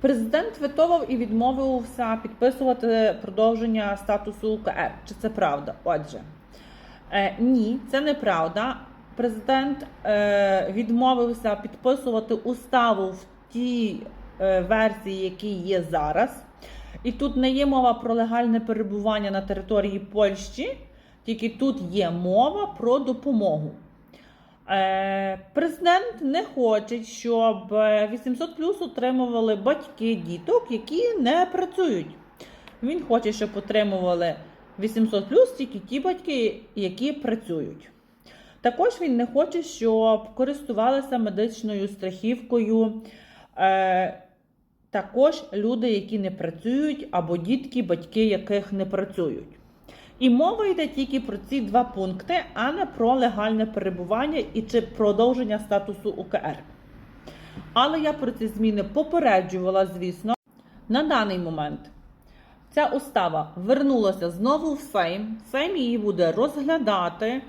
Президент ветовав і відмовився підписувати продовження статусу УКР. Чи це правда? Отже, е, ні, це неправда. Президент е, відмовився підписувати уставу в тій е, версії, які є зараз. І тут не є мова про легальне перебування на території Польщі, тільки тут є мова про допомогу. Е, Президент не хоче, щоб е, 800 плюс отримували батьки діток, які не працюють. Він хоче, щоб отримували 800 плюс тільки ті батьки, які працюють. Також він не хоче, щоб користувалися медичною страхівкою. Е, також люди, які не працюють, або дітки, батьки яких не працюють. І мова йде тільки про ці два пункти, а не про легальне перебування і чи продовження статусу УКР. Але я про ці зміни попереджувала, звісно, на даний момент. Ця устава вернулася знову в Сейм. Сейм її буде розглядати.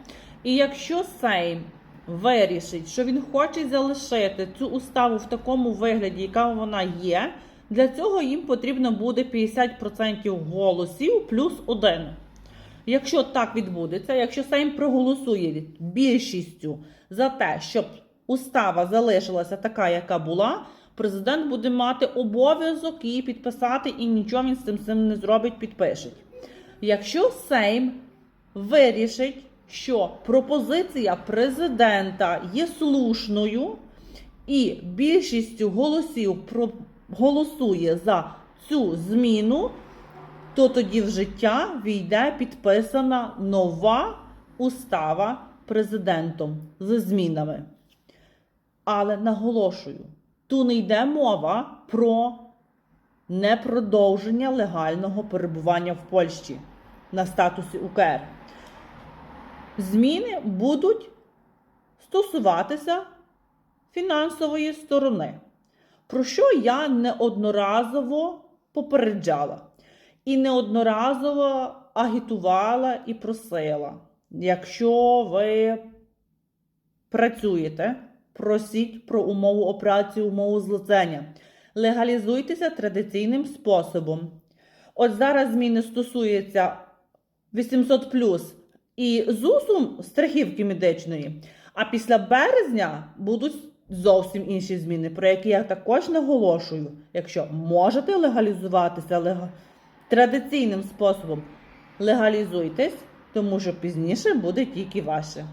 І якщо Сейм вирішить, що він хоче залишити цю уставу в такому вигляді, яка вона є, для цього їм потрібно буде 50% голосів плюс один. Якщо так відбудеться, якщо Сейм проголосує більшістю за те, щоб устава залишилася така, яка була, президент буде мати обов'язок її підписати і нічого він з цим, цим не зробить, підпишеть. Якщо Сейм вирішить, що пропозиція президента є слушною і більшістю голосів проголосує за цю зміну, то тоді в життя війде підписана нова устава президентом з змінами. Але наголошую, тут не йде мова про непродовження легального перебування в Польщі на статусі УКР. Зміни будуть стосуватися фінансової сторони, про що я неодноразово попереджала і неодноразово агітувала і просила. Якщо ви працюєте, просіть про умову операції, умову злицення. Легалізуйтеся традиційним способом. От зараз зміни стосуються 800 і ЗУСу страхівки медичної. А після березня будуть зовсім інші зміни, про які я також наголошую. Якщо можете легалізуватися лега... традиційним способом, легалізуйтесь, тому що пізніше буде тільки ваше.